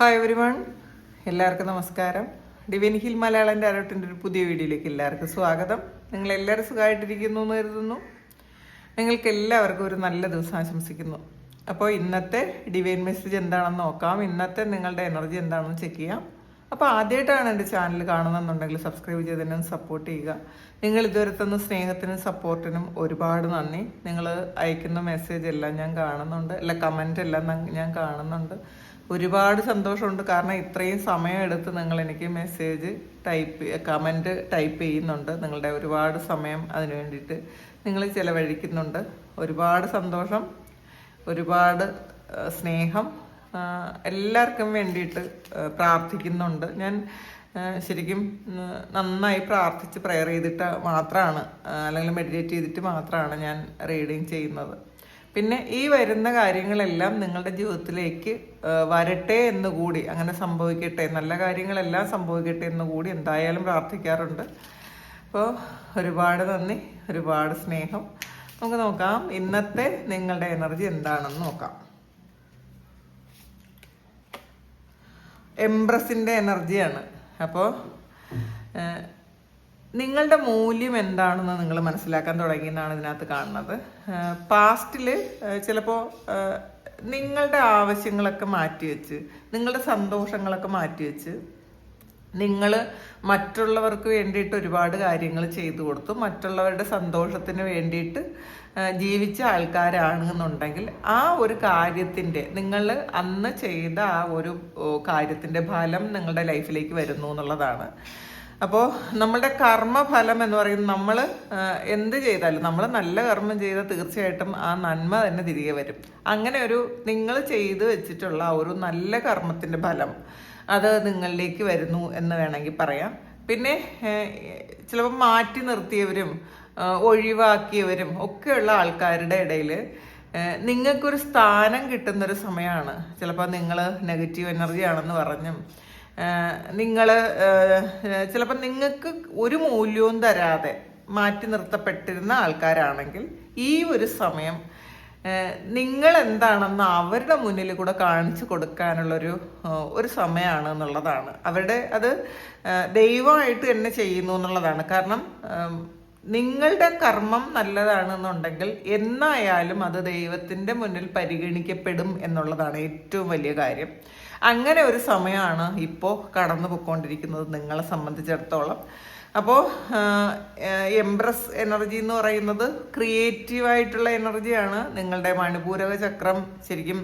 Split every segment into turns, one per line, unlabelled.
Hi every one എല്ലാവർക്കും നമസ്കാരം. Divine hill Malayalam ഡയറക്റ്റിന്റെ ഒരു പുതിയ വീഡിയോയിലേക്ക് എല്ലാവർക്കും സ്വാഗതം. നിങ്ങൾ എല്ലാവരും സുഖമായിട്ടിരിക്കുന്നു എന്ന് കരുതുന്നു. നിങ്ങൾക്ക് എല്ലാവർക്കും ഒരു നല്ല ദിവസം ആശംസിക്കുന്നു. അപ്പോൾ ഇന്നത്തെ ഡിവൈൻ മെസ്സേജ് എന്താണെന്ന് നോക്കാം. ഇന്നത്തെ നിങ്ങളുടെ എനർജി എന്താണെന്ന് ചെക്ക് ചെയ്യാം. അപ്പോൾ ആദ്യമായിട്ടാണ് എന്റെ ചാനൽ കാണുന്നതെന്നുണ്ടെങ്കിൽ സബ്സ്ക്രൈബ് ചെയ്തതിനും സപ്പോർട്ട് ചെയ്യുക. നിങ്ങൾ ഇതുവരെ തന്ന സ്നേഹത്തിനും സപ്പോർട്ടിനും ഒരുപാട് നന്ദി. നിങ്ങൾ അയക്കുന്ന മെസ്സേജ് എല്ലാം ഞാൻ കാണുന്നുണ്ട്. അല്ല കമന്റ് എല്ലാം ഞാൻ കാണുന്നുണ്ട്. ഒരുപാട് സന്തോഷമുണ്ട്. കാരണം ഇത്രയും സമയം എടുത്ത് നിങ്ങൾ എനിക്ക് മെസ്സേജ് ടൈപ്പ് കമന്റ് ടൈപ്പ് ചെയ്യുന്നുണ്ട്. നിങ്ങളുടെ ഒരുപാട് സമയം അതിനു വേണ്ടിയിട്ട് നിങ്ങൾ ചിലവഴിക്കുന്നുണ്ട്. ഒരുപാട് സന്തോഷം ഒരുപാട് സ്നേഹം എല്ലാവർക്കും വേണ്ടിയിട്ട് പ്രാർത്ഥിക്കുന്നുണ്ട്. ഞാൻ ശരിക്കും നന്നായി പ്രാർത്ഥിച്ച് പ്രെയർ ചെയ്തിട്ട് മാത്രമാണ് അല്ലെങ്കിൽ മെഡിറ്റേറ്റ് ചെയ്തിട്ട് മാത്രമാണ് ഞാൻ റീഡിങ് ചെയ്യുന്നത്. പിന്നെ ഈ വരുന്ന കാര്യങ്ങളെല്ലാം നിങ്ങളുടെ ജീവിതത്തിലേക്ക് വരട്ടെ എന്ന് കൂടി അങ്ങനെ സംഭവിക്കട്ടെ നല്ല കാര്യങ്ങളെല്ലാം സംഭവിക്കട്ടെ എന്ന് കൂടി എന്തായാലും പ്രാർത്ഥിക്കാറുണ്ട്. അപ്പോൾ ഒരുപാട് നന്ദി ഒരുപാട് സ്നേഹം. നമുക്ക് നോക്കാം ഇന്നത്തെ നിങ്ങളുടെ എനർജി എന്താണെന്ന് നോക്കാം. എംബ്രസിന്റെ എനർജിയാണ്. അപ്പോൾ നിങ്ങളുടെ മൂല്യം എന്താണെന്ന് നിങ്ങൾ മനസ്സിലാക്കാൻ തുടങ്ങിയെന്നാണ് ഇതിനകത്ത് കാണുന്നത്. പാസ്റ്റിൽ ചിലപ്പോൾ നിങ്ങളുടെ ആവശ്യങ്ങളൊക്കെ മാറ്റിവെച്ച് നിങ്ങളുടെ സന്തോഷങ്ങളൊക്കെ മാറ്റിവെച്ച് നിങ്ങൾ മറ്റുള്ളവർക്ക് വേണ്ടിയിട്ട് ഒരുപാട് കാര്യങ്ങൾ ചെയ്തു കൊടുത്തു. മറ്റുള്ളവരുടെ സന്തോഷത്തിന് വേണ്ടിയിട്ട് ജീവിച്ച ആൾക്കാരാണെന്നുണ്ടെങ്കിൽ ആ ഒരു കാര്യത്തിന്റെ നിങ്ങൾ അന്ന് ചെയ്ത ആ ഒരു കാര്യത്തിന്റെ ഫലം നിങ്ങളുടെ ലൈഫിലേക്ക് വരുന്നു എന്നുള്ളതാണ്. അപ്പോൾ നമ്മളുടെ കർമ്മഫലം എന്ന് പറയുന്നത് നമ്മൾ എന്ത് ചെയ്താലും നമ്മൾ നല്ല കർമ്മം ചെയ്താൽ തീർച്ചയായിട്ടും ആ നന്മ തന്നെ തിരികെ വരും. അങ്ങനെ ഒരു നിങ്ങൾ ചെയ്തു വെച്ചിട്ടുള്ള ഒരു നല്ല കർമ്മത്തിന്റെ ഫലം അത് നിങ്ങളിലേക്ക് വരുന്നു എന്ന് വേണമെങ്കിൽ പറയാം. പിന്നെ ചിലപ്പോൾ മാറ്റി നിർത്തിയവരും ഒഴിവാക്കിയവരും ഒക്കെയുള്ള ആൾക്കാരുടെ ഇടയിൽ നിങ്ങൾക്കൊരു സ്ഥാനം കിട്ടുന്നൊരു സമയമാണ് ചിലപ്പോൾ നിങ്ങൾ നെഗറ്റീവ് എനർജി ആണെന്ന് പറഞ്ഞും നിങ്ങൾ ചിലപ്പോൾ നിങ്ങൾക്ക് ഒരു മൂല്യവും തരാതെ മാറ്റി നിർത്തപ്പെട്ടിരുന്ന ആൾക്കാരാണെങ്കിൽ ഈ ഒരു സമയം നിങ്ങൾ എന്താണെന്ന് അവരുടെ മുന്നിൽ കൂടെ കാണിച്ചു കൊടുക്കാനുള്ളൊരു ഒരു സമയമാണ് എന്നുള്ളതാണ്. അവരുടെ അത് ദൈവമായിട്ട് തന്നെ ചെയ്യുന്നു എന്നുള്ളതാണ്. കാരണം നിങ്ങളുടെ കർമ്മം നല്ലതാണെന്നുണ്ടെങ്കിൽ എന്നായാലും അത് ദൈവത്തിന്റെ മുന്നിൽ പരിഗണിക്കപ്പെടും എന്നുള്ളതാണ് ഏറ്റവും വലിയ കാര്യം. അങ്ങനെ ഒരു സമയമാണ് ഇപ്പോൾ കടന്നു പോയിക്കൊണ്ടിരിക്കുന്നത് നിങ്ങളെ സംബന്ധിച്ചിടത്തോളം. അപ്പോൾ എംബ്രസ് എനർജി എന്ന് പറയുന്നത് ക്രിയേറ്റീവായിട്ടുള്ള എനർജിയാണ് നിങ്ങളുടെ മണിപൂരക ചക്രം ശരിക്കും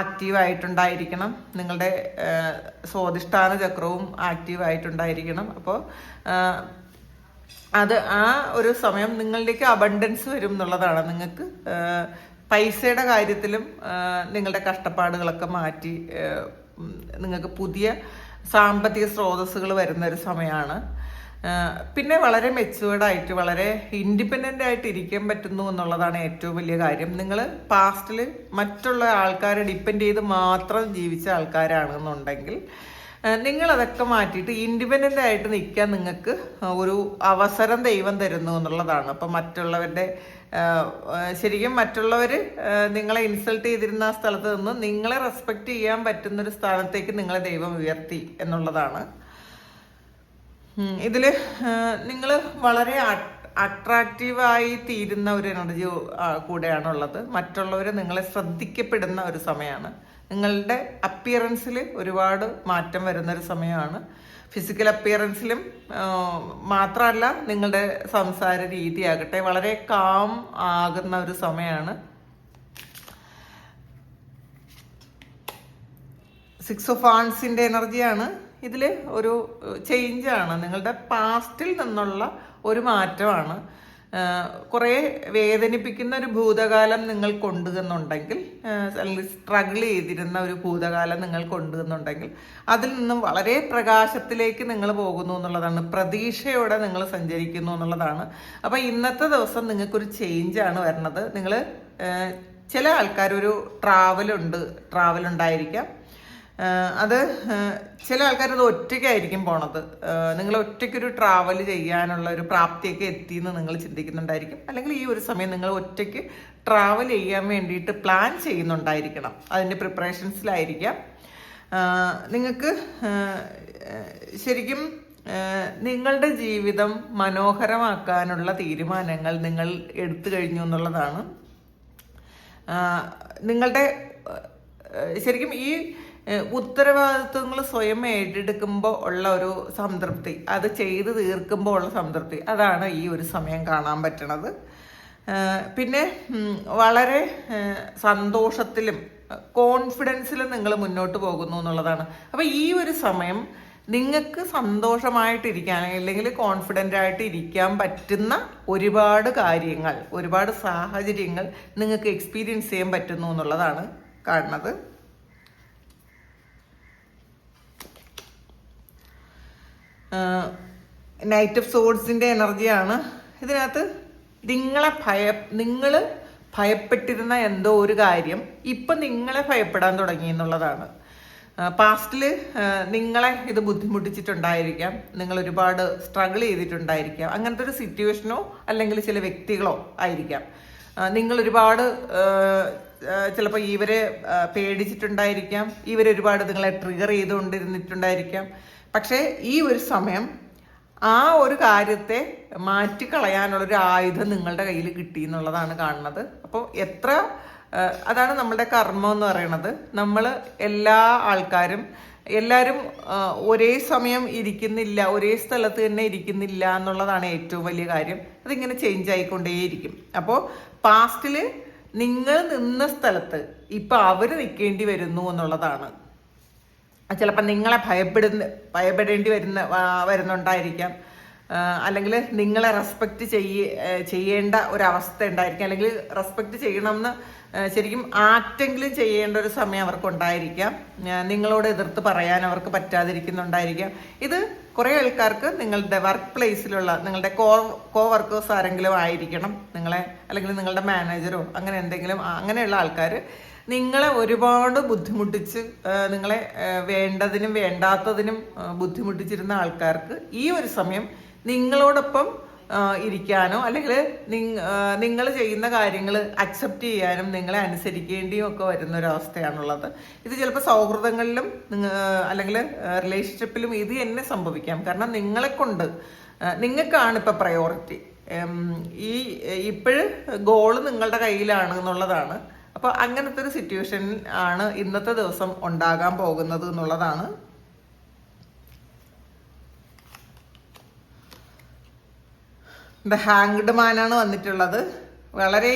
ആക്റ്റീവായിട്ടുണ്ടായിരിക്കണം നിങ്ങളുടെ സ്വാധിഷ്ഠാന ചക്രവും ആക്റ്റീവായിട്ടുണ്ടായിരിക്കണം അപ്പോൾ അത് ആ ഒരു സമയം നിങ്ങളിലേക്ക് അബണ്ടൻസ് വരും എന്നുള്ളതാണ്. നിങ്ങൾക്ക് പൈസയുടെ കാര്യത്തിലും നിങ്ങളുടെ കഷ്ടപ്പാടുകളൊക്കെ മാറ്റി നിങ്ങൾക്ക് പുതിയ സാമ്പത്തിക സ്രോതസ്സുകൾ വരുന്ന ഒരു സമയമാണ്. പിന്നെ വളരെ മെച്ചുവേർഡായിട്ട് വളരെ ഇൻഡിപെൻഡന്റ് ആയിട്ട് ഇരിക്കാൻ പറ്റുന്നു എന്നുള്ളതാണ് ഏറ്റവും വലിയ കാര്യം. നിങ്ങൾ പാസ്റ്റിൽ മറ്റുള്ള ആൾക്കാരെ ഡിപ്പെൻഡ് ചെയ്ത് മാത്രം ജീവിച്ച ആൾക്കാരാണെന്നുണ്ടെങ്കിൽ നിങ്ങൾ അതൊക്കെ മാറ്റിയിട്ട് ഇൻഡിപെൻഡന്റ് ആയിട്ട് നിൽക്കാൻ നിങ്ങൾക്ക് ഒരു അവസരം ദൈവം തരുന്നു എന്നുള്ളതാണ്. അപ്പം മറ്റുള്ളവരുടെ ശരിക്കും മറ്റുള്ളവർ നിങ്ങളെ ഇൻസൾട്ട് ചെയ്തിരുന്ന ആ സ്ഥലത്ത് നിന്ന് നിങ്ങളെ റെസ്പെക്റ്റ് ചെയ്യാൻ പറ്റുന്നൊരു സ്ഥാനത്തേക്ക് നിങ്ങളെ ദൈവം ഉയർത്തി എന്നുള്ളതാണ്. ഇതിൽ നിങ്ങൾ വളരെ അട്രാക്റ്റീവായി തീരുന്ന ഒരു എനർജി കൂടെയാണുള്ളത്. മറ്റുള്ളവർ നിങ്ങളെ ശ്രദ്ധിക്കപ്പെടുന്ന ഒരു സമയമാണ് നിങ്ങളുടെ അപ്പിയറൻസിൽ ഒരുപാട് മാറ്റം വരുന്നൊരു സമയമാണ്. ഫിസിക്കൽ അപ്പിയറൻസിലും മാത്രമല്ല നിങ്ങളുടെ സംസാര രീതിയാകട്ടെ വളരെ കാം ആകുന്ന ഒരു സമയമാണ്. സിക്സ് ഓഫ് ആൺസിന്റെ എനർജിയാണ് ഇതിൽ ഒരു ചേഞ്ചാണ് നിങ്ങളുടെ പാസ്റ്റിൽ നിന്നുള്ള ഒരു മാറ്റമാണ്. കുറേ വേദനിപ്പിക്കുന്ന ഒരു ഭൂതകാലം നിങ്ങൾ കൊണ്ടുവന്നുണ്ടെങ്കിൽ അല്ലെങ്കിൽ സ്ട്രഗിൾ ചെയ്തിരുന്ന ഒരു ഭൂതകാലം നിങ്ങൾ കൊണ്ടുവന്നുണ്ടെങ്കിൽ അതിൽ നിന്നും വളരെ പ്രകാശത്തിലേക്ക് നിങ്ങൾ പോകുന്നു എന്നുള്ളതാണ്. പ്രതീക്ഷയോടെ നിങ്ങൾ സഞ്ചരിക്കുന്നു എന്നുള്ളതാണ്. അപ്പോൾ ഇന്നത്തെ ദിവസം നിങ്ങൾക്കൊരു ചേഞ്ചാണ് വരുന്നത് നിങ്ങൾ ചില ആൾക്കാരൊരു ട്രാവലുണ്ട് ആ, അത് ചില ആൾക്കാർ അത് ഒറ്റയ്ക്കായിരിക്കും പോണത്. നിങ്ങൾ ഒറ്റയ്ക്കൊരു ട്രാവൽ ചെയ്യാനുള്ള ഒരു പ്രാപ്തിയൊക്കെ എത്തി എന്ന് നിങ്ങൾ ചിന്തിക്കുന്നുണ്ടായിരിക്കും. അല്ലെങ്കിൽ ഈ ഒരു സമയം നിങ്ങൾ ഒറ്റയ്ക്ക് ട്രാവൽ ചെയ്യാൻ വേണ്ടിയിട്ട് പ്ലാൻ ചെയ്യുന്നുണ്ടായിരിക്കണം. അതിന്റെ പ്രിപ്പറേഷൻസിലായിരിക്കാം നിങ്ങൾക്ക് ശരിക്കും നിങ്ങളുടെ ജീവിതം മനോഹരമാക്കാനുള്ള തീരുമാനങ്ങൾ നിങ്ങൾ എടുത്തു കഴിഞ്ഞു എന്നുള്ളതാണ്. നിങ്ങളുടെ ശരിക്കും ഈ ഉത്തരവാദിത്വങ്ങൾ സ്വയം ഏറ്റെടുക്കുമ്പോൾ ഉള്ള ഒരു സംതൃപ്തി. അത് ചെയ്ത് തീർക്കുമ്പോൾ ഉള്ള സംതൃപ്തി. അതാണ് ഈ ഒരു സമയം കാണാൻ പറ്റണത്. പിന്നെ വളരെ സന്തോഷത്തിലും കോൺഫിഡൻസിലും നിങ്ങൾ മുന്നോട്ട് പോകുന്നു എന്നുള്ളതാണ്. അപ്പോൾ ഈ ഒരു സമയം നിങ്ങൾക്ക് സന്തോഷമായിട്ടിരിക്കാൻ അല്ലെങ്കിൽ കോൺഫിഡന്റ് ആയിട്ട് ഇരിക്കാൻ പറ്റുന്ന ഒരുപാട് കാര്യങ്ങൾ ഒരുപാട് സാഹചര്യങ്ങൾ നിങ്ങൾക്ക് എക്സ്പീരിയൻസ് ചെയ്യാൻ പറ്റുന്നു എന്നുള്ളതാണ് കാണുന്നത്. നൈറ്റ് ഓഫ് സോഡ്സിന്റെ എനർജിയാണ് ഇതിനകത്ത് നിങ്ങളെ ഭയ നിങ്ങൾ ഭയപ്പെട്ടിരുന്ന എന്തോ ഒരു കാര്യം ഇപ്പം നിങ്ങളെ ഭയപ്പെടാൻ തുടങ്ങി എന്നുള്ളതാണ്. പാസ്റ്റിൽ നിങ്ങളെ ഇത് ബുദ്ധിമുട്ടിച്ചിട്ടുണ്ടായിരിക്കാം. നിങ്ങൾ ഒരുപാട് സ്ട്രഗിൾ ചെയ്തിട്ടുണ്ടായിരിക്കാം. അങ്ങനത്തെ ഒരു സിറ്റുവേഷനോ അല്ലെങ്കിൽ ചില വ്യക്തികളോ ആയിരിക്കാം. നിങ്ങൾ ഒരുപാട് ചിലപ്പോൾ ഇവരെ പേടിച്ചിട്ടുണ്ടായിരിക്കാം. ഇവരൊരുപാട് നിങ്ങളെ ട്രിഗർ ചെയ്തുകൊണ്ടിരുന്നിട്ടുണ്ടായിരിക്കാം. പക്ഷേ ഈ ഒരു സമയം ആ ഒരു കാര്യത്തെ മാറ്റിക്കളയാനുള്ളൊരു ആയുധം നിങ്ങളുടെ കയ്യിൽ കിട്ടി എന്നുള്ളതാണ് കാണുന്നത്. അപ്പോൾ എത്ര അതാണ് നമ്മുടെ കർമ്മം എന്ന് പറയുന്നത്. നമ്മൾ എല്ലാ ആൾക്കാരും എല്ലാവരും ഒരേ സമയം ഇരിക്കുന്നില്ല ഒരേ സ്ഥലത്ത് തന്നെ ഇരിക്കുന്നില്ല എന്നുള്ളതാണ് ഏറ്റവും വലിയ കാര്യം. അതിങ്ങനെ ചേഞ്ച് ആയിക്കൊണ്ടേയിരിക്കും. അപ്പോൾ പാസ്റ്റിൽ നിങ്ങൾ നിന്ന സ്ഥലത്ത് ഇപ്പം അവർ നിൽക്കേണ്ടി വരുന്നു എന്നുള്ളതാണ്. ചിലപ്പോൾ നിങ്ങളെ ഭയപ്പെടുന്ന ഭയപ്പെടേണ്ടി വരുന്ന വരുന്നുണ്ടായിരിക്കാം. അല്ലെങ്കിൽ നിങ്ങളെ റെസ്പെക്റ്റ് ചെയ്യ ചെയ്യേണ്ട ഒരവസ്ഥ ഉണ്ടായിരിക്കാം. അല്ലെങ്കിൽ റെസ്പെക്റ്റ് ചെയ്യണമെന്ന് ശരിക്കും ആറ്റെങ്കിലും ചെയ്യേണ്ട ഒരു സമയം അവർക്ക് ഉണ്ടായിരിക്കാം നിങ്ങളോട് എതിർത്ത് പറയാൻ അവർക്ക് പറ്റാതിരിക്കുന്നുണ്ടായിരിക്കാം. ഇത് കുറേ ആൾക്കാർക്ക് നിങ്ങളുടെ വർക്ക് പ്ലേസിലുള്ള നിങ്ങളുടെ കോ കോ വർക്കേഴ്സ് ആരെങ്കിലും ആയിരിക്കണം. നിങ്ങളെ അല്ലെങ്കിൽ നിങ്ങളുടെ മാനേജറോ അങ്ങനെ എന്തെങ്കിലും അങ്ങനെയുള്ള ആൾക്കാർ നിങ്ങളെ ഒരുപാട് ബുദ്ധിമുട്ടിച്ച് നിങ്ങളെ വേണ്ടതിനും വേണ്ടാത്തതിനും ബുദ്ധിമുട്ടിച്ചിരുന്ന ആൾക്കാർക്ക് ഈ ഒരു സമയം നിങ്ങളോടൊപ്പം ഇരിക്കാനോ അല്ലെങ്കിൽ നിങ്ങൾ ചെയ്യുന്ന കാര്യങ്ങൾ അക്സെപ്റ്റ് ചെയ്യാനും നിങ്ങളെ അനുസരിക്കേണ്ടിയും ഒക്കെ വരുന്ന ഒരവസ്ഥയാണുള്ളത് ഇത് ചിലപ്പോൾ സൗഹൃദങ്ങളിലും അല്ലെങ്കിൽ റിലേഷൻഷിപ്പിലും ഇത് തന്നെ സംഭവിക്കാം. കാരണം നിങ്ങളെ കൊണ്ട് നിങ്ങൾക്കാണ് ഇപ്പം പ്രയോറിറ്റി ഈ ഇപ്പോഴ് ഗോൾ നിങ്ങളുടെ കയ്യിലാണ് എന്നുള്ളതാണ്. അപ്പോൾ അങ്ങനത്തെ ഒരു സിറ്റുവേഷൻ ആണ് ഇന്നത്തെ ദിവസം ഉണ്ടാകാൻ പോകുന്നത് എന്നുള്ളതാണ്. ദ ഹാങ്ഡ് മാനാണ് വന്നിട്ടുള്ളത്. വളരെ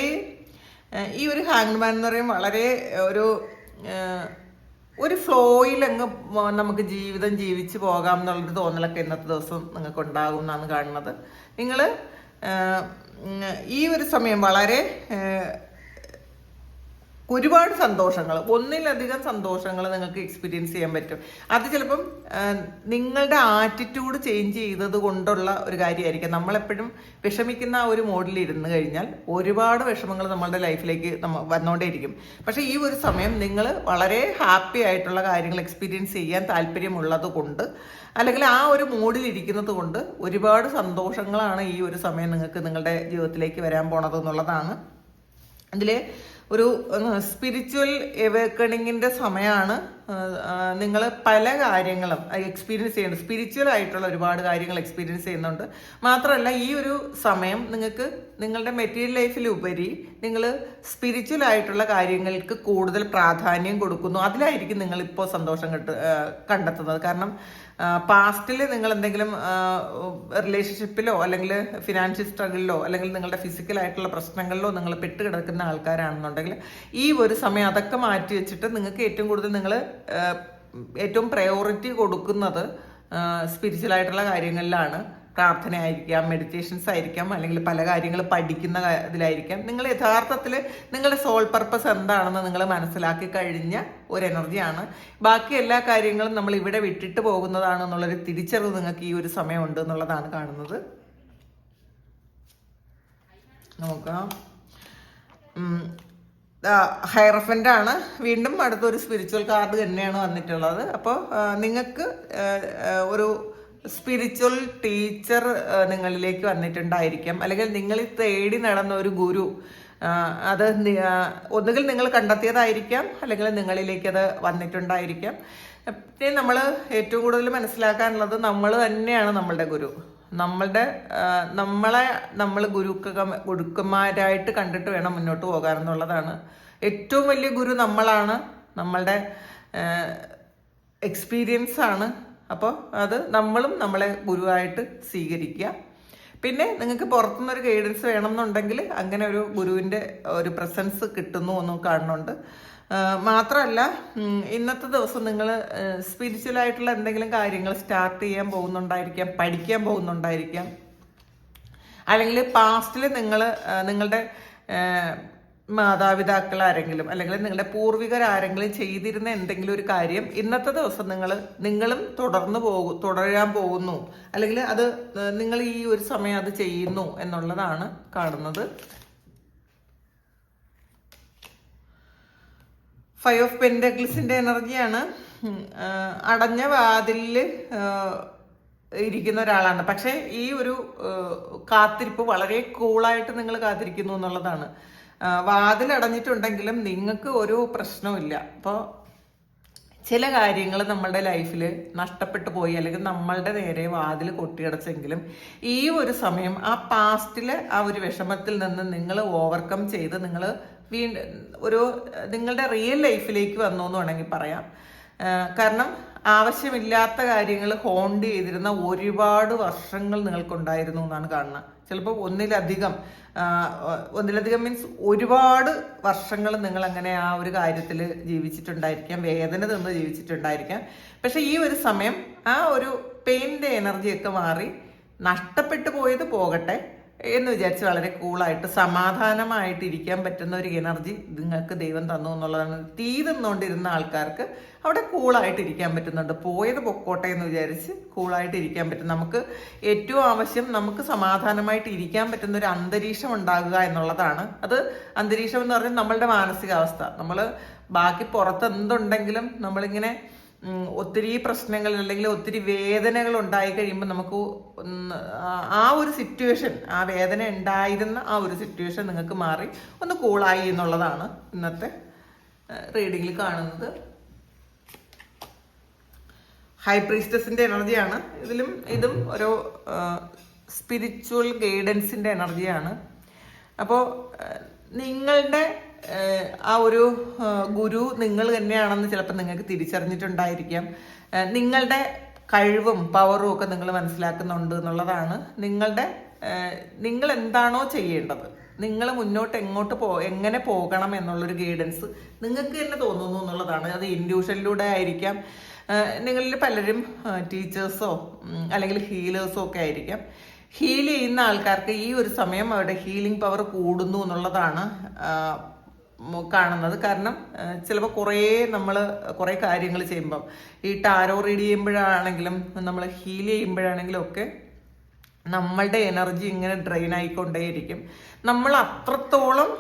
ഈ ഒരു ഹാങ്ഡ് മാൻ എന്ന് പറയുമ്പോൾ വളരെ ഒരു ഒരു ഫ്ലോയിൽ അങ്ങ് നമുക്ക് ജീവിതം ജീവിച്ച് പോകാം എന്നുള്ളൊരു തോന്നലൊക്കെ ഇന്നത്തെ ദിവസം നിങ്ങൾക്ക് ഉണ്ടാകും എന്നാണ് കാണുന്നത്. നിങ്ങൾ ഈ ഒരു സമയം വളരെ ഒരുപാട് സന്തോഷങ്ങൾ. ഒന്നിലധികം സന്തോഷങ്ങൾ നിങ്ങൾക്ക് എക്സ്പീരിയൻസ് ചെയ്യാൻ പറ്റും. അത് ചിലപ്പം നിങ്ങളുടെ ആറ്റിറ്റ്യൂഡ് ചേഞ്ച് ചെയ്തത് കൊണ്ടുള്ള ഒരു കാര്യമായിരിക്കും. നമ്മളെപ്പോഴും വിഷമിക്കുന്ന ആ ഒരു മോഡിൽ ഇരുന്ന് കഴിഞ്ഞാൽ ഒരുപാട് വിഷമങ്ങൾ നമ്മളുടെ ലൈഫിലേക്ക് നമ്മ വന്നുകൊണ്ടേയിരിക്കും പക്ഷേ ഈ ഒരു സമയം നിങ്ങൾ വളരെ ഹാപ്പി ആയിട്ടുള്ള കാര്യങ്ങൾ എക്സ്പീരിയൻസ് ചെയ്യാൻ താല്പര്യമുള്ളത് കൊണ്ട് അല്ലെങ്കിൽ ആ ഒരു മൂഡിൽ ഇരിക്കുന്നത് കൊണ്ട് ഒരുപാട് സന്തോഷങ്ങളാണ് ഈ ഒരു സമയം നിങ്ങൾക്ക് നിങ്ങളുടെ ജീവിതത്തിലേക്ക് വരാൻ പോണത് എന്നുള്ളതാണ് അതിൽ ഒരു സ്പിരിച്വൽ എവേക്കണിങ്ങിന്റെ സമയമാണ് നിങ്ങൾ പല കാര്യങ്ങളും എക്സ്പീരിയൻസ് ചെയ്യുന്നുണ്ട് സ്പിരിച്വൽ ആയിട്ടുള്ള ഒരുപാട് കാര്യങ്ങൾ എക്സ്പീരിയൻസ് ചെയ്യുന്നുണ്ട്. മാത്രമല്ല ഈ ഒരു സമയം നിങ്ങൾക്ക് നിങ്ങളുടെ മെറ്റീരിയൽ ലൈഫിലുപരി നിങ്ങൾ സ്പിരിച്വൽ ആയിട്ടുള്ള കാര്യങ്ങൾക്ക് കൂടുതൽ പ്രാധാന്യം കൊടുക്കുന്നു. അതിലായിരിക്കും നിങ്ങൾ ഇപ്പോൾ സന്തോഷം കണ്ടെത്തുന്നത്. കാരണം പാസ്റ്റിൽ നിങ്ങൾ എന്തെങ്കിലും റിലേഷൻഷിപ്പിലോ അല്ലെങ്കിൽ ഫിനാൻഷ്യൽ സ്ട്രഗിളിലോ അല്ലെങ്കിൽ നിങ്ങളുടെ ഫിസിക്കൽ ആയിട്ടുള്ള പ്രശ്നങ്ങളിലോ നിങ്ങൾ പെട്ട് കിടക്കുന്ന ആൾക്കാരാണെന്നുണ്ടെങ്കിൽ ഈ ഒരു സമയം അതൊക്കെ മാറ്റി വെച്ചിട്ട് നിങ്ങൾക്ക് ഏറ്റവും കൂടുതൽ നിങ്ങൾ ഏറ്റവും പ്രയോറിറ്റി കൊടുക്കുന്നത് സ്പിരിച്വൽ ആയിട്ടുള്ള കാര്യങ്ങളിലാണ്. പ്രാർത്ഥന ആയിരിക്കാം മെഡിറ്റേഷൻസ് ആയിരിക്കാം അല്ലെങ്കിൽ പല കാര്യങ്ങൾ പഠിക്കുന്ന ഇതിലായിരിക്കാം. നിങ്ങൾ യഥാർത്ഥത്തിൽ നിങ്ങളുടെ സോൾ പർപ്പസ് എന്താണെന്ന് നിങ്ങൾ മനസ്സിലാക്കി കഴിഞ്ഞ ഒരു എനർജിയാണ് ബാക്കി എല്ലാ കാര്യങ്ങളും നമ്മൾ ഇവിടെ വിട്ടിട്ട് പോകുന്നതാണ് എന്നുള്ളൊരു തിരിച്ചറിവ് നിങ്ങൾക്ക് ഈ ഒരു സമയമുണ്ട് എന്നുള്ളതാണ് കാണുന്നത്. നോക്കാം. ഹയറഫന്റ് ആണ്. വീണ്ടും അടുത്തൊരു സ്പിരിച്വൽ കാർഡ് തന്നെയാണ് വന്നിട്ടുള്ളത്. അപ്പോൾ നിങ്ങൾക്ക് ഒരു സ്പിരിച്വൽ ടീച്ചർ നിങ്ങളിലേക്ക് വന്നിട്ടുണ്ടായിരിക്കാം. അല്ലെങ്കിൽ നിങ്ങൾ തേടി നടന്ന ഒരു ഗുരു അത് ഒന്നുകിൽ നിങ്ങൾ കണ്ടെത്തിയതായിരിക്കാം അല്ലെങ്കിൽ നിങ്ങളിലേക്ക് അത് വന്നിട്ടുണ്ടായിരിക്കാം. പിന്നെ നമ്മൾ ഏറ്റവും കൂടുതൽ മനസ്സിലാക്കാനുള്ളത് നമ്മൾ തന്നെയാണ് നമ്മളുടെ ഗുരു. നമ്മളുടെ നമ്മളെ നമ്മൾ ഗുരുക്ക ഗുരുക്കന്മാരായിട്ട് കണ്ടിട്ട് വേണം മുന്നോട്ട് പോകാൻ എന്നുള്ളതാണ്. ഏറ്റവും വലിയ ഗുരു നമ്മളാണ്. നമ്മളുടെ എക്സ്പീരിയൻസ് ആണ്. അപ്പോൾ അത് നമ്മളും നമ്മളെ ഗുരുവായിട്ട് സ്വീകരിക്കുക. പിന്നെ നിങ്ങൾക്ക് പുറത്തുനിന്നൊരു ഗൈഡൻസ് വേണമെന്നുണ്ടെങ്കിൽ അങ്ങനെ ഒരു ഗുരുവിന്റെ ഒരു പ്രസൻസ് കിട്ടുന്നു എന്നും കാണുന്നുണ്ട്. മാത്രമല്ല ഇന്നത്തെ ദിവസം നിങ്ങൾ സ്പിരിച്വലായിട്ടുള്ള എന്തെങ്കിലും കാര്യങ്ങൾ സ്റ്റാർട്ട് ചെയ്യാൻ പോകുന്നുണ്ടായിരിക്കാം പഠിക്കാൻ പോകുന്നുണ്ടായിരിക്കാം. അല്ലെങ്കിൽ പാസ്റ്റിൽ നിങ്ങൾ നിങ്ങളുടെ മാതാപിതാക്കൾ ആരെങ്കിലും അല്ലെങ്കിൽ നിങ്ങളുടെ പൂർവികർ ആരെങ്കിലും ചെയ്തിരുന്ന എന്തെങ്കിലും ഒരു കാര്യം ഇന്നത്തെ ദിവസം നിങ്ങൾ നിങ്ങളും തുടർന്ന് പോകും തുടരാൻ പോകുന്നു. അല്ലെങ്കിൽ അത് നിങ്ങൾ ഈ ഒരു സമയം അത് ചെയ്യുന്നു എന്നുള്ളതാണ് കാണുന്നത്. ഫൈവ് ഓഫ് പെൻഡഗ്ലിസിന്റെ എനർജിയാണ്. അടഞ്ഞ വാതിലിൽ ഇരിക്കുന്ന ഒരാളാണ്. പക്ഷെ ഈ ഒരു കാത്തിരിപ്പ് വളരെ കൂളായിട്ട് നിങ്ങൾ കാത്തിരിക്കുന്നു എന്നുള്ളതാണ്. അടഞ്ഞിട്ടുണ്ടെങ്കിലും നിങ്ങൾക്ക് ഒരു പ്രശ്നവുമില്ല അപ്പോൾ ചില കാര്യങ്ങൾ നമ്മളുടെ ലൈഫിൽ നഷ്ടപ്പെട്ടു പോയി അല്ലെങ്കിൽ നമ്മളുടെ നേരെ വാതിൽ കൊട്ടിയടച്ചെങ്കിലും ഈ ഒരു സമയം ആ പാസ്റ്റിലെ ആ ഒരു വിഷമത്തിൽ നിന്ന് നിങ്ങൾ ഓവർകം ചെയ്ത് നിങ്ങൾ വീണ്ടും ഒരു നിങ്ങളുടെ റിയൽ ലൈഫിലേക്ക് വന്നു എന്ന് വേണമെങ്കിൽ പറയാം. കാരണം ആവശ്യമില്ലാത്ത കാര്യങ്ങൾ ഹോണ്ട് ചെയ്തിരുന്ന ഒരുപാട് വർഷങ്ങൾ നിങ്ങൾക്കുണ്ടായിരുന്നു എന്നാണ് കാണുന്നത്. ചിലപ്പോൾ ഒന്നിലധികം ഒന്നിലധികം മീൻസ് ഒരുപാട് വർഷങ്ങൾ നിങ്ങൾ അങ്ങനെ ആ ഒരു കാര്യത്തിൽ ജീവിച്ചിട്ടുണ്ടായിരിക്കാം വേദന നിന്ന് ജീവിച്ചിട്ടുണ്ടായിരിക്കാം. പക്ഷെ ഈ ഒരു സമയം ആ ഒരു പെയിന്റെ എനർജിയൊക്കെ മാറി നഷ്ടപ്പെട്ടു പോയത് പോകട്ടെ എന്ന് വിചാരിച്ച് വളരെ കൂളായിട്ട് സമാധാനമായിട്ട് ഇരിക്കാൻ പറ്റുന്ന ഒരു എനർജി നിങ്ങൾക്ക് ദൈവം തന്നു എന്നുള്ളതാണ്. തീ തിന്നുകൊണ്ടിരുന്ന ആൾക്കാർക്ക് അവിടെ കൂളായിട്ട് ഇരിക്കാൻ പറ്റുന്നുണ്ട്. പോയത് പൊക്കോട്ടെ എന്ന് വിചാരിച്ച് കൂളായിട്ട് ഇരിക്കാൻ പറ്റും. നമുക്ക് ഏറ്റവും ആവശ്യം നമുക്ക് സമാധാനമായിട്ട് ഇരിക്കാൻ പറ്റുന്ന ഒരു അന്തരീക്ഷം ഉണ്ടാകുക എന്നുള്ളതാണ്. അത് അന്തരീക്ഷം എന്ന് പറഞ്ഞാൽ നമ്മളുടെ മാനസികാവസ്ഥ. നമ്മൾ ബാക്കി പുറത്ത് എന്തുണ്ടെങ്കിലും നമ്മളിങ്ങനെ ഒത്തിരി പ്രശ്നങ്ങൾ അല്ലെങ്കിൽ ഒത്തിരി വേദനകൾ ഉണ്ടായി കഴിയുമ്പോൾ നമുക്ക് ആ- ഒരു സിറ്റുവേഷൻ ആ വേദന ഉണ്ടായിരുന്ന ആ ഒരു സിറ്റുവേഷൻ നിങ്ങൾക്ക് മാറി ഒന്ന് കൂളായി എന്നുള്ളതാണ് ഇന്നത്തെ റീഡിങ്ങിൽ കാണുന്നത്. ഹൈ പ്രീസ്റ്റസിന്റെ എനർജിയാണ്. ഇതിലും ഇതും ഒരു സ്പിരിച്വൽ ഗൈഡൻസിന്റെ എനർജിയാണ്. അപ്പോൾ നിങ്ങളുടെ ആ, ഒരു ഗുരു നിങ്ങൾ തന്നെയാണെന്ന് ചിലപ്പോൾ നിങ്ങൾക്ക് തിരിച്ചറിഞ്ഞിട്ടുണ്ടായിരിക്കാം. നിങ്ങളുടെ കഴിവും പവറും ഒക്കെ നിങ്ങൾ മനസ്സിലാക്കുന്നുണ്ട് എന്നുള്ളതാണ് നിങ്ങളുടെ നിങ്ങൾ എന്താണോ ചെയ്യേണ്ടത്. നിങ്ങൾ മുന്നോട്ട് എങ്ങോട്ട് പോ എങ്ങനെ പോകണം എന്നുള്ളൊരു ഗൈഡൻസ് നിങ്ങൾക്ക് തന്നെ തോന്നുന്നു എന്നുള്ളതാണ്. അത് ഇൻഡ്യൂഷനിലൂടെ ആയിരിക്കാം. നിങ്ങളിൽ പലരും ടീച്ചേഴ്സോ അല്ലെങ്കിൽ ഹീലേഴ്സോ ഒക്കെ ആയിരിക്കാം. ഹീൽ ചെയ്യുന്ന ആൾക്കാർക്ക് ഈ ഒരു സമയം അവരുടെ ഹീലിംഗ് പവർ കൂടുന്നു എന്നുള്ളതാണ് കാണുന്നത്. കാരണം ചിലപ്പോൾ കുറേ നമ്മൾ കുറേ കാര്യങ്ങൾ ചെയ്യുമ്പം ഈ ടാരോ റീഡ് ചെയ്യുമ്പോഴാണെങ്കിലും നമ്മൾ ഹീൽ ചെയ്യുമ്പോഴാണെങ്കിലും ഒക്കെ നമ്മളുടെ എനർജി ഇങ്ങനെ ഡ്രെയിൻ ആയിക്കൊണ്ടേയിരിക്കും. നമ്മൾ അത്രത്തോളം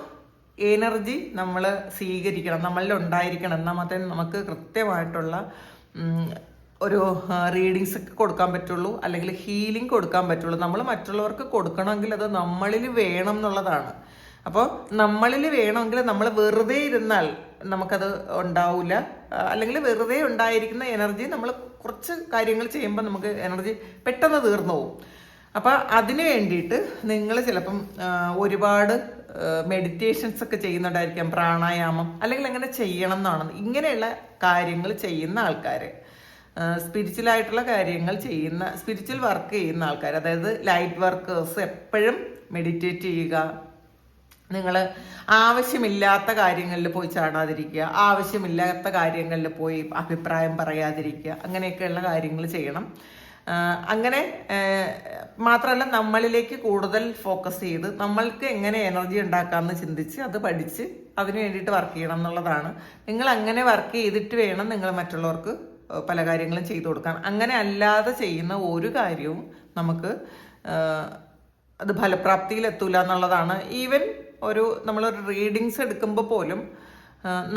എനർജി നമ്മൾ സ്വീകരിക്കണം നമ്മളിൽ ഉണ്ടായിരിക്കണം. എന്നാൽ മാത്രമേ നമുക്ക് കൃത്യമായിട്ടുള്ള ഒരു റീഡിങ്സ് ഒക്കെ കൊടുക്കാൻ പറ്റുള്ളൂ. അല്ലെങ്കിൽ ഹീലിംഗ് കൊടുക്കാൻ പറ്റുള്ളൂ. നമ്മൾ മറ്റുള്ളവർക്ക് കൊടുക്കണമെങ്കിൽ അത് നമ്മളിൽ വേണം എന്നുള്ളതാണ്. അപ്പോൾ നമ്മളിൽ വേണമെങ്കിൽ നമ്മൾ വെറുതെ ഇരുന്നാൽ നമുക്കത് ഉണ്ടാവില്ല അല്ലെങ്കിൽ വെറുതെ ഉണ്ടായിരിക്കുന്ന എനർജി നമ്മൾ കുറച്ച് കാര്യങ്ങൾ ചെയ്യുമ്പോൾ നമുക്ക് എനർജി പെട്ടെന്ന് തീർന്നു പോകും. അപ്പോൾ അതിന് വേണ്ടിയിട്ട് നിങ്ങൾ ചിലപ്പം ഒരുപാട് മെഡിറ്റേഷൻസ് ഒക്കെ ചെയ്യുന്നുണ്ടായിരിക്കാം. പ്രാണായാമം അല്ലെങ്കിൽ അങ്ങനെ ചെയ്യണം എന്നാണ്. ഇങ്ങനെയുള്ള കാര്യങ്ങൾ ചെയ്യുന്ന ആൾക്കാർ സ്പിരിച്വൽ ആയിട്ടുള്ള കാര്യങ്ങൾ ചെയ്യുന്ന സ്പിരിച്വൽ വർക്ക് ചെയ്യുന്ന ആൾക്കാർ അതായത് ലൈറ്റ് വർക്കേഴ്സ് എപ്പോഴും മെഡിറ്റേറ്റ് ചെയ്യുക നിങ്ങൾ ആവശ്യമില്ലാത്ത കാര്യങ്ങളിൽ പോയി ചാടാതിരിക്കുക ആവശ്യമില്ലാത്ത കാര്യങ്ങളിൽ പോയി അഭിപ്രായം പറയാതിരിക്കുക അങ്ങനെയൊക്കെയുള്ള കാര്യങ്ങൾ ചെയ്യണം. അങ്ങനെ മാത്രമല്ല നമ്മളിലേക്ക് കൂടുതൽ ഫോക്കസ് ചെയ്ത് നമ്മൾക്ക് എങ്ങനെ എനർജി ഉണ്ടാക്കാമെന്ന് ചിന്തിച്ച് അത് പഠിച്ച് അതിന് വേണ്ടിയിട്ട് വർക്ക് ചെയ്യണം എന്നുള്ളതാണ്. നിങ്ങൾ അങ്ങനെ വർക്ക് ചെയ്തിട്ട് വേണം നിങ്ങൾ മറ്റുള്ളവർക്ക് പല കാര്യങ്ങളും ചെയ്തു കൊടുക്കാൻ. അങ്ങനെ അല്ലാതെ ചെയ്യുന്ന ഒരു കാര്യവും നമുക്ക് അത് ഫലപ്രാപ്തിയിൽ എത്തൂല എന്നുള്ളതാണ്. ഈവൻ ഒരു നമ്മളൊരു റീഡിങ്സ് എടുക്കുമ്പോൾ പോലും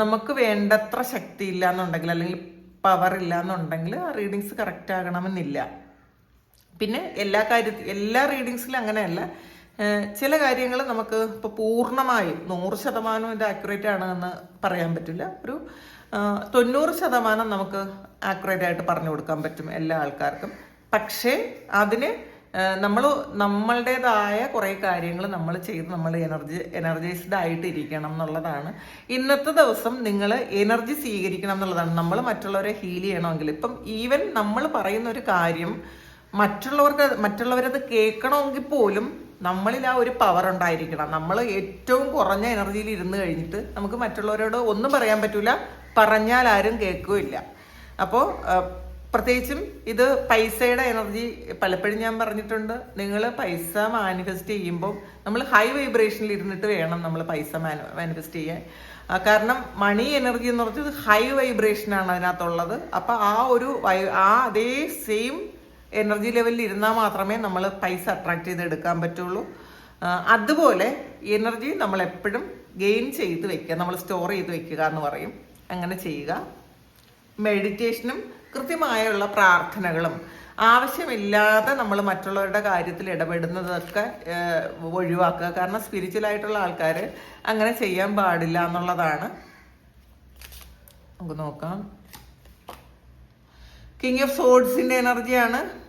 നമുക്ക് വേണ്ടത്ര ശക്തി ഇല്ല എന്നുണ്ടെങ്കിൽ അല്ലെങ്കിൽ പവർ ഇല്ല എന്നുണ്ടെങ്കിൽ ആ റീഡിങ്സ് കറക്റ്റ് ആകണമെന്നില്ല. പിന്നെ എല്ലാ കാര്യത്തിൽ എല്ലാ റീഡിങ്സിലും അങ്ങനെയല്ല. ചില കാര്യങ്ങൾ നമുക്ക് ഇപ്പോൾ പൂർണമായി നൂറ് ശതമാനം ഇത് ആക്യുറേറ്റ് ആണെന്ന് പറയാൻ പറ്റില്ല. ഒരു തൊണ്ണൂറ് ശതമാനം നമുക്ക് ആക്യുറേറ്റ് ആയിട്ട് പറഞ്ഞു കൊടുക്കാൻ പറ്റും എല്ലാ ആൾക്കാർക്കും. പക്ഷേ അതിന് നമ്മൾ നമ്മളുടേതായ കുറേ കാര്യങ്ങൾ നമ്മൾ ചെയ്ത് നമ്മൾ എനർജി എനർജൈസ്ഡ് ആയിട്ട് ഇരിക്കണം എന്നുള്ളതാണ്. ഇന്നത്തെ ദിവസം നിങ്ങൾ എനർജി സ്വീകരിക്കണം എന്നുള്ളതാണ്. നമ്മൾ മറ്റുള്ളവരെ ഹീൽ ചെയ്യണമെങ്കിൽ. ഇപ്പം ഈവൻ നമ്മൾ പറയുന്ന ഒരു കാര്യം മറ്റുള്ളവർക്ക് മറ്റുള്ളവരത് കേൾക്കണമെങ്കിൽ പോലും നമ്മളിൽ ആ ഒരു പവർ ഉണ്ടായിരിക്കണം. നമ്മൾ ഏറ്റവും കുറഞ്ഞ എനർജിയിൽ ഇരുന്ന് കഴിഞ്ഞിട്ട് നമുക്ക് മറ്റുള്ളവരോട് ഒന്നും പറയാൻ പറ്റില്ല പറഞ്ഞാൽ ആരും കേൾക്കുകയില്ല. അപ്പോൾ പ്രത്യേകിച്ചും ഇത് പൈസയുടെ എനർജി പലപ്പോഴും ഞാൻ പറഞ്ഞിട്ടുണ്ട്. നിങ്ങൾ പൈസ മാനിഫെസ്റ്റ് ചെയ്യുമ്പോൾ നമ്മൾ ഹൈ വൈബ്രേഷനിൽ ഇരുന്നിട്ട് വേണം നമ്മൾ പൈസ മാനിഫെസ്റ്റ് ചെയ്യാൻ. കാരണം മണി എനർജി എന്ന് പറഞ്ഞത് ഹൈ വൈബ്രേഷനാണ് അതിനകത്തുള്ളത്. അപ്പോൾ ആ ഒരു ആ അതേ സെയിം എനർജി ലെവലിൽ ഇരുന്നാൽ മാത്രമേ നമ്മൾ പൈസ അട്രാക്ട് ചെയ്ത് എടുക്കാൻ പറ്റുള്ളൂ. അതുപോലെ എനർജി നമ്മൾ എപ്പോഴും ഗെയിൻ ചെയ്ത് വെക്കുക. നമ്മൾ സ്റ്റോർ ചെയ്ത് വെക്കുക എന്ന് പറയും. അങ്ങനെ ചെയ്യുക. മെഡിറ്റേഷനും കൃത്യമായുള്ള പ്രാർത്ഥനകളും ആവശ്യമില്ലാതെ നമ്മൾ മറ്റുള്ളവരുടെ കാര്യത്തിൽ ഇടപെടുന്നതൊക്കെ ഒഴിവാക്കുക. കാരണം സ്പിരിച്വൽ ആയിട്ടുള്ള ആൾക്കാർ അങ്ങനെ ചെയ്യാൻ പാടില്ല എന്നുള്ളതാണ്. നമുക്ക് നോക്കാം. കിങ് ഓഫ് സോഡ്സിന്റെ എനർജിയാണ്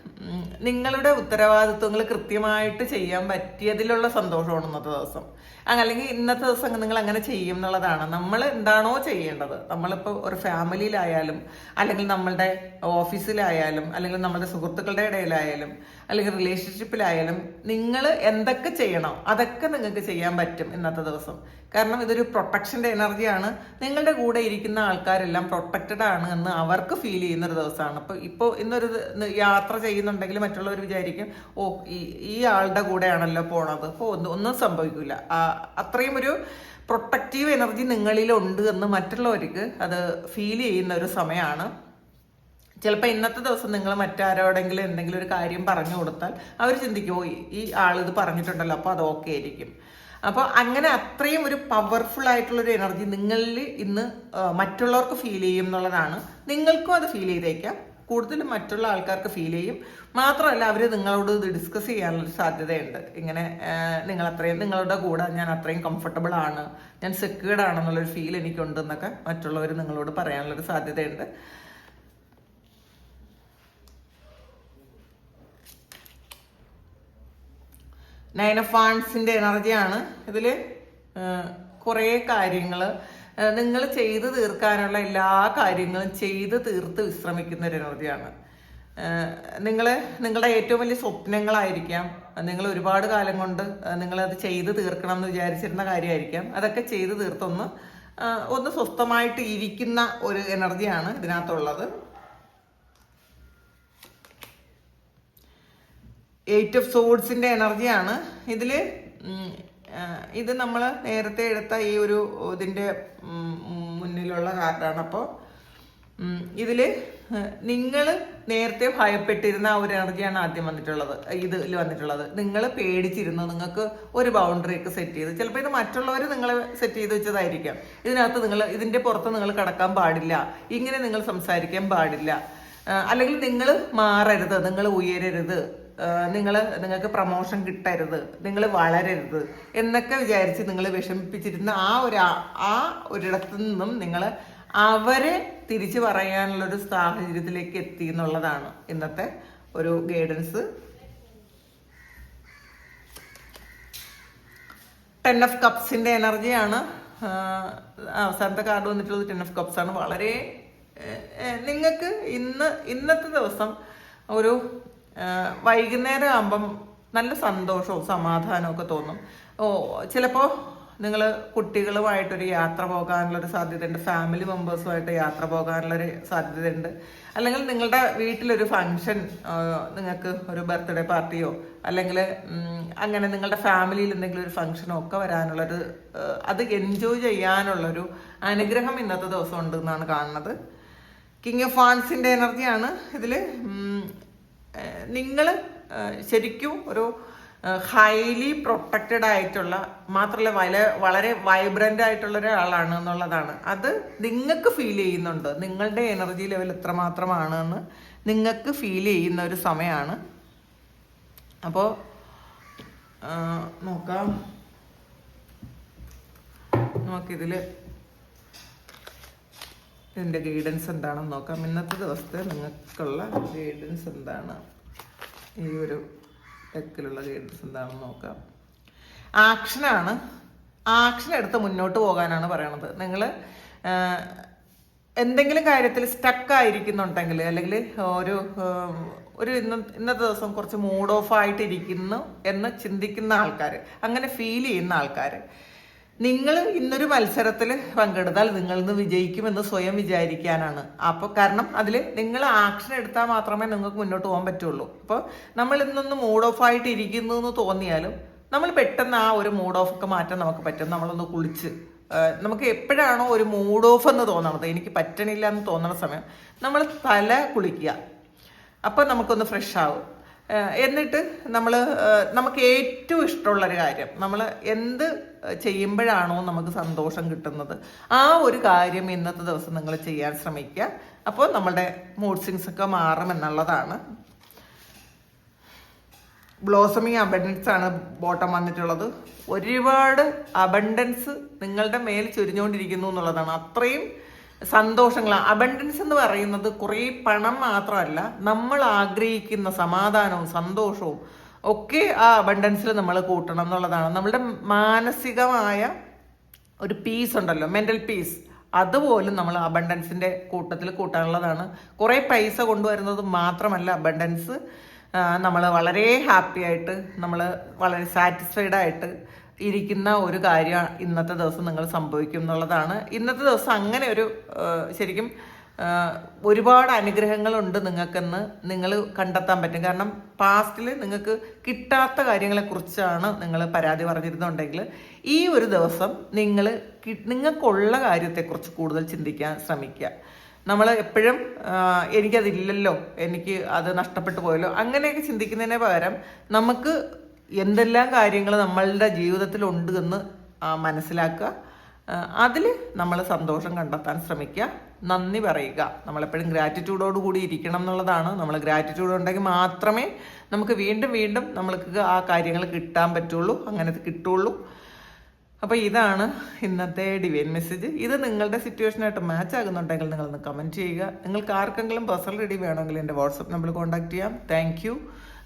നിങ്ങളുടെ ഉത്തരവാദിത്വങ്ങൾ കൃത്യമായിട്ട് ചെയ്യാൻ പറ്റിയതിലുള്ള സന്തോഷമാണ് ഇന്നത്തെ ദിവസം. അങ്ങല്ലെങ്കിൽ ഇന്നത്തെ ദിവസം നിങ്ങൾ അങ്ങനെ ചെയ്യും എന്നുള്ളതാണ്. നമ്മൾ എന്താണോ ചെയ്യേണ്ടത്. നമ്മളിപ്പോൾ ഒരു ഫാമിലിയിലായാലും അല്ലെങ്കിൽ നമ്മളുടെ ഓഫീസിലായാലും അല്ലെങ്കിൽ നമ്മളുടെ സുഹൃത്തുക്കളുടെ ഇടയിലായാലും അല്ലെങ്കിൽ റിലേഷൻഷിപ്പിലായാലും നിങ്ങൾ എന്തൊക്കെ ചെയ്യണം അതൊക്കെ നിങ്ങൾക്ക് ചെയ്യാൻ പറ്റും ഇന്നത്തെ ദിവസം. കാരണം ഇതൊരു പ്രൊട്ടക്ഷന്റെ എനർജിയാണ്. നിങ്ങളുടെ കൂടെ ഇരിക്കുന്ന ആൾക്കാരെല്ലാം പ്രൊട്ടക്റ്റഡ് ആണ് എന്ന് അവർക്ക് ഫീൽ ചെയ്യുന്ന ഒരു ദിവസമാണ്. അപ്പോൾ ഇപ്പോൾ ഇന്നൊരു യാത്ര യാത്ര ചെയ്യുന്നുണ്ടെങ്കിൽ മറ്റുള്ളവർ വിചാരിക്കും ഓ ഈ ഈ ആളുടെ കൂടെയാണല്ലോ പോണത്. അപ്പോൾ ഒന്നും സംഭവിക്കില്ല അത്രയും ഒരു പ്രൊട്ടക്റ്റീവ് എനർജി നിങ്ങളിലുണ്ട് എന്ന് മറ്റുള്ളവർക്ക് അത് ഫീൽ ചെയ്യുന്ന ഒരു സമയമാണ് ചിലപ്പോൾ ഇന്നത്തെ ദിവസം നിങ്ങൾ മറ്റാരോടെങ്കിലും എന്തെങ്കിലും ഒരു കാര്യം പറഞ്ഞു കൊടുത്താൽ അവർ ചിന്തിക്കും ഓ ഈ- ആൾ ഇത് പറഞ്ഞിട്ടുണ്ടല്ലോ അപ്പോൾ അത് ഓക്കെ ആയിരിക്കും. അപ്പോൾ അങ്ങനെ അത്രയും ഒരു പവർഫുൾ ആയിട്ടുള്ളൊരു എനർജി നിങ്ങളിൽ ഇന്ന് മറ്റുള്ളവർക്ക് ഫീൽ ചെയ്യും എന്നുള്ളതാണ്. നിങ്ങൾക്കും അത് ഫീൽ ചെയ്തേക്കാം. കൂടുതലും മറ്റുള്ള ആൾക്കാർക്ക് ഫീൽ ചെയ്യും. മാത്രമല്ല അവർ നിങ്ങളോട് ഇത് ഡിസ്കസ് ചെയ്യാനുള്ള സാധ്യതയുണ്ട്. ഇങ്ങനെ നിങ്ങൾ അത്രയും നിങ്ങളുടെ കൂടെ ഞാൻ അത്രയും കംഫർട്ടബിൾ ആണ് ഞാൻ സെക്യൂർഡ് ആണെന്നുള്ളൊരു ഫീൽ എനിക്കുണ്ടെന്നൊക്കെ മറ്റുള്ളവർ നിങ്ങളോട് പറയാനുള്ളൊരു സാധ്യതയുണ്ട്. നയൻ ഓഫ് വാൺസിന്റെ എനർജിയാണ് ഇതിൽ കുറേ കാര്യങ്ങൾ നിങ്ങൾ ചെയ്തു തീർക്കാനുള്ള എല്ലാ കാര്യങ്ങളും ചെയ്തു തീർത്ത് വിശ്രമിക്കുന്ന ഒരു എനർജിയാണ് നിങ്ങൾ നിങ്ങളുടെ ഏറ്റവും വലിയ സ്വപ്നങ്ങളായിരിക്കാം. നിങ്ങൾ ഒരുപാട് കാലം കൊണ്ട് നിങ്ങളത് ചെയ്ത് തീർക്കണം എന്ന് വിചാരിച്ചിരുന്ന കാര്യമായിരിക്കാം. അതൊക്കെ ചെയ്ത് തീർത്തൊന്ന് ഒന്ന് സ്വസ്ഥമായിട്ട് ഇരിക്കുന്ന ഒരു എനർജിയാണ് ഇതിനകത്തുള്ളത്. എയ്റ്റ് ഓഫ് സോഡ്സിന്റെ എനർജിയാണ് ഇതിൽ ഇത് നമ്മൾ നേരത്തെ എടുത്ത ഈ ഒരു ഇതിന്റെ മുന്നിലുള്ള കാർഡാണ്. അപ്പോൾ ഇതിൽ നിങ്ങൾ നേരത്തെ ഭയപ്പെട്ടിരുന്ന ആ ഒരു എനർജിയാണ് ആദ്യം വന്നിട്ടുള്ളത് ഇതിൽ വന്നിട്ടുള്ളത്. നിങ്ങൾ പേടിച്ചിരുന്നു നിങ്ങൾക്ക് ഒരു ബൗണ്ടറി ഒക്കെ സെറ്റ് ചെയ്ത്. ചിലപ്പോൾ ഇത് മറ്റുള്ളവർ നിങ്ങൾ സെറ്റ് ചെയ്ത് വെച്ചതായിരിക്കാം. ഇതിനകത്ത് നിങ്ങൾ ഇതിന്റെ പുറത്ത് നിങ്ങൾ കടക്കാൻ പാടില്ല. ഇങ്ങനെ നിങ്ങൾ സംസാരിക്കാൻ പാടില്ല. അല്ലെങ്കിൽ നിങ്ങൾ മാറരുത് നിങ്ങൾ ഉയരരുത്. നിങ്ങൾ നിങ്ങൾക്ക് പ്രമോഷൻ കിട്ടരുത് നിങ്ങൾ വളരരുത് എന്നൊക്കെ വിചാരിച്ച് നിങ്ങൾ വിഷമിപ്പിച്ചിരുന്ന ആ ഒരു ആ- ഒരിടത്തു നിന്നും നിങ്ങൾ അവരെ തിരിച്ചു പറയാനുള്ള ഒരു സാഹചര്യത്തിലേക്ക് എത്തി എന്നുള്ളതാണ് ഇന്നത്തെ ഒരു ഗൈഡൻസ് ടെൻ ഓഫ് കപ്സിന്റെ എനർജിയാണ് അവസാനത്തെ കാർഡ് വന്നിട്ടുള്ളത് ടെൻ ഓഫ് കപ്സ് ആണ്. വളരെ നിങ്ങൾക്ക് ഇന്ന് ഇന്നത്തെ ദിവസം ഒരു വൈകുന്നേരം ആകുമ്പം നല്ല സന്തോഷവും സമാധാനവും ഒക്കെ തോന്നും. ഓ ചിലപ്പോൾ നിങ്ങൾ കുട്ടികളുമായിട്ടൊരു യാത്ര പോകാനുള്ളൊരു സാധ്യതയുണ്ട്. ഫാമിലി മെമ്പേഴ്സുമായിട്ട് യാത്ര പോകാനുള്ളൊരു സാധ്യതയുണ്ട്. അല്ലെങ്കിൽ നിങ്ങളുടെ വീട്ടിലൊരു ഫങ്ഷൻ നിങ്ങൾക്ക് ഒരു ബർത്ത്ഡേ പാർട്ടിയോ അല്ലെങ്കിൽ അങ്ങനെ നിങ്ങളുടെ ഫാമിലിയിൽ എന്തെങ്കിലും ഒരു ഫംഗ്ഷനോ ഒക്കെ വരാനുള്ളൊരു അത് എൻജോയ് ചെയ്യാനുള്ളൊരു അനുഗ്രഹം ഇന്നത്തെ ദിവസം ഉണ്ട് എന്നാണ് കാണുന്നത്. കിങ് ഓഫ് ഫാൻസിന്റെ എനർജിയാണ് ഇതിൽ നിങ്ങൾ ശരിക്കും ഒരു ഹൈലി പ്രൊട്ടക്റ്റഡ് ആയിട്ടുള്ള മാത്രമല്ല വല വളരെ വൈബ്രന്റ് ആയിട്ടുള്ള ഒരാളാണ് എന്നുള്ളതാണ്. അത് നിങ്ങൾക്ക് ഫീൽ ചെയ്യുന്നുണ്ട്. നിങ്ങളുടെ എനർജി ലെവൽ എത്രമാത്രമാണ് എന്ന് നിങ്ങൾക്ക് ഫീൽ ചെയ്യുന്ന ഒരു സമയമാണ് അപ്പോൾ നോക്കാം. നമുക്കിതിൽ ഇതിന്റെ ഗൈഡൻസ് എന്താണെന്ന് നോക്കാം. ഇന്നത്തെ ദിവസത്തെ നിങ്ങൾക്കുള്ള ഗൈഡൻസ് എന്താണ്? ഈ ഒരു ഡെക്കിലുള്ള ഗൈഡൻസ് എന്താണെന്ന് നോക്കാം. ആക്ഷനാണ്. ആക്ഷൻ എടുത്ത് മുന്നോട്ട് പോകാനാണ് പറയണത്. നിങ്ങൾ എന്തെങ്കിലും കാര്യത്തിൽ സ്റ്റക്ക് ആയിരിക്കുന്നുണ്ടെങ്കിൽ അല്ലെങ്കിൽ ഒരു ഒരു ഇന്ന ഇന്നത്തെ ദിവസം കുറച്ച് മൂഡ് ഓഫ് ആയിട്ടിരിക്കുന്നു എന്ന് ചിന്തിക്കുന്ന ആൾക്കാർ അങ്ങനെ ഫീൽ ചെയ്യുന്ന ആൾക്കാർ നിങ്ങൾ ഇന്നൊരു മത്സരത്തിൽ പങ്കെടുത്താൽ നിങ്ങൾ ഇന്ന് വിജയിക്കുമെന്ന് സ്വയം വിചാരിക്കാനാണ്. അപ്പോൾ കാരണം അതിൽ നിങ്ങൾ ആക്ഷൻ എടുത്താൽ മാത്രമേ നിങ്ങൾക്ക് മുന്നോട്ട് പോകാൻ പറ്റുള്ളൂ. അപ്പോൾ നമ്മൾ ഇന്നൊന്ന് മൂഡ് ഓഫ് ആയിട്ട് ഇരിക്കുന്നു എന്ന് തോന്നിയാലും നമ്മൾ പെട്ടെന്ന് ആ ഒരു മൂഡ് ഓഫ് ഒക്കെ മാറ്റാൻ നമുക്ക് പറ്റും. നമ്മളൊന്ന് കുളിച്ച് നമുക്ക് എപ്പോഴാണോ ഒരു മൂഡ് ഓഫ് എന്ന് തോന്നണത് എനിക്ക് പറ്റണില്ല എന്ന് തോന്നണ സമയം നമ്മൾ തല കുളിക്കുക. അപ്പം നമുക്കൊന്ന് ഫ്രഷ് ആവും. എന്നിട്ട് നമ്മൾ നമുക്ക് ഏറ്റവും ഇഷ്ടമുള്ളൊരു കാര്യം നമ്മൾ എന്ത് ചെയ്യുമ്പോഴാണോ നമുക്ക് സന്തോഷം കിട്ടുന്നത്. ആ ഒരു കാര്യം ഇന്നത്തെ ദിവസം നിങ്ങൾ ചെയ്യാൻ ശ്രമിക്കുക. അപ്പോൾ നമ്മളുടെ മൂഡ് സിങ്സ് ഒക്കെ മാറും എന്നുള്ളതാണ്. ബ്ലോസമിങ് അബണ്ടൻസ് ആണ് ബോട്ടം വന്നിട്ടുള്ളത്. ഒരുപാട് അബണ്ടൻസ് നിങ്ങളുടെ മേൽ ചൊരിഞ്ഞുകൊണ്ടിരിക്കുന്നു എന്നുള്ളതാണ്. അത്രയും സന്തോഷങ്ങൾ അബണ്ടൻസ് എന്ന് പറയുന്നത് കുറേ പണം മാത്രമല്ല നമ്മൾ ആഗ്രഹിക്കുന്ന സമാധാനവും സന്തോഷവും ഒക്കെ ആ അബണ്ടൻസിൽ നമ്മൾ കൂട്ടണം എന്നുള്ളതാണ്. നമ്മുടെ മാനസികമായ ഒരു പീസ് ഉണ്ടല്ലോ മെന്റൽ പീസ് അതുപോലും നമ്മൾ അബണ്ടൻസിന്റെ കൂട്ടത്തിൽ കൂട്ടാനുള്ളതാണ്. കുറേ പൈസ കൊണ്ടുവരുന്നത് മാത്രമല്ല അബണ്ടൻസ് നമ്മൾ വളരെ ഹാപ്പി ആയിട്ട് നമ്മൾ വളരെ സാറ്റിസ്ഫൈഡ് ആയിട്ട് ഇരിക്കുന്ന ഒരു കാര്യം ഇന്നത്തെ ദിവസം നിങ്ങൾ സംഭവിക്കും എന്നുള്ളതാണ്. ഇന്നത്തെ ദിവസം അങ്ങനെ ഒരു ശരിക്കും ഒരുപാട് അനുഗ്രഹങ്ങളുണ്ട് നിങ്ങൾക്കെന്ന് നിങ്ങൾ കണ്ടെത്താൻ പറ്റും. കാരണം പാസ്റ്റിൽ നിങ്ങൾക്ക് കിട്ടാത്ത കാര്യങ്ങളെക്കുറിച്ചാണ് നിങ്ങൾ പരാതി പറഞ്ഞിരുന്നുണ്ടെങ്കിൽ ഈ ഒരു ദിവസം നിങ്ങൾ നിങ്ങൾക്കുള്ള കാര്യത്തെക്കുറിച്ച് കൂടുതൽ ചിന്തിക്കാൻ ശ്രമിക്കുക. നമ്മൾ എപ്പോഴും എനിക്കതില്ലല്ലോ എനിക്ക് അത് നഷ്ടപ്പെട്ടു പോയല്ലോ അങ്ങനെയൊക്കെ ചിന്തിക്കുന്നതിന് പകരം നമുക്ക് എന്തെല്ലാം കാര്യങ്ങൾ നമ്മളുടെ ജീവിതത്തിൽ ഉണ്ട് എന്ന് മനസ്സിലാക്കുക. അതിൽ നമ്മൾ സന്തോഷം കണ്ടെത്താൻ ശ്രമിക്കുക. നന്ദി പറയുക. നമ്മളെപ്പോഴും ഗ്രാറ്റിറ്റ്യൂഡോട് കൂടി ഇരിക്കണം എന്നുള്ളതാണ്. നമ്മൾ ഗ്രാറ്റിറ്റ്യൂഡ് ഉണ്ടെങ്കിൽ മാത്രമേ നമുക്ക് വീണ്ടും വീണ്ടും നമ്മൾക്ക് ആ കാര്യങ്ങൾ കിട്ടാൻ പറ്റുള്ളൂ. അങ്ങനെ കിട്ടുള്ളൂ. അപ്പോൾ ഇതാണ് ഇന്നത്തെ ഡിവൈൻ മെസ്സേജ് ഇത് നിങ്ങളുടെ സിറ്റുവേഷനായിട്ട് മാച്ച് ആകുന്നുണ്ടെങ്കിൽ നിങ്ങളൊന്ന് കമന്റ് ചെയ്യുക. നിങ്ങൾക്ക് ആർക്കെങ്കിലും പേഴ്സണൽ റെഡി വേണമെങ്കിൽ എന്റെ വാട്സപ്പ് നമ്പർ കോൺടാക്ട് ചെയ്യാം. താങ്ക്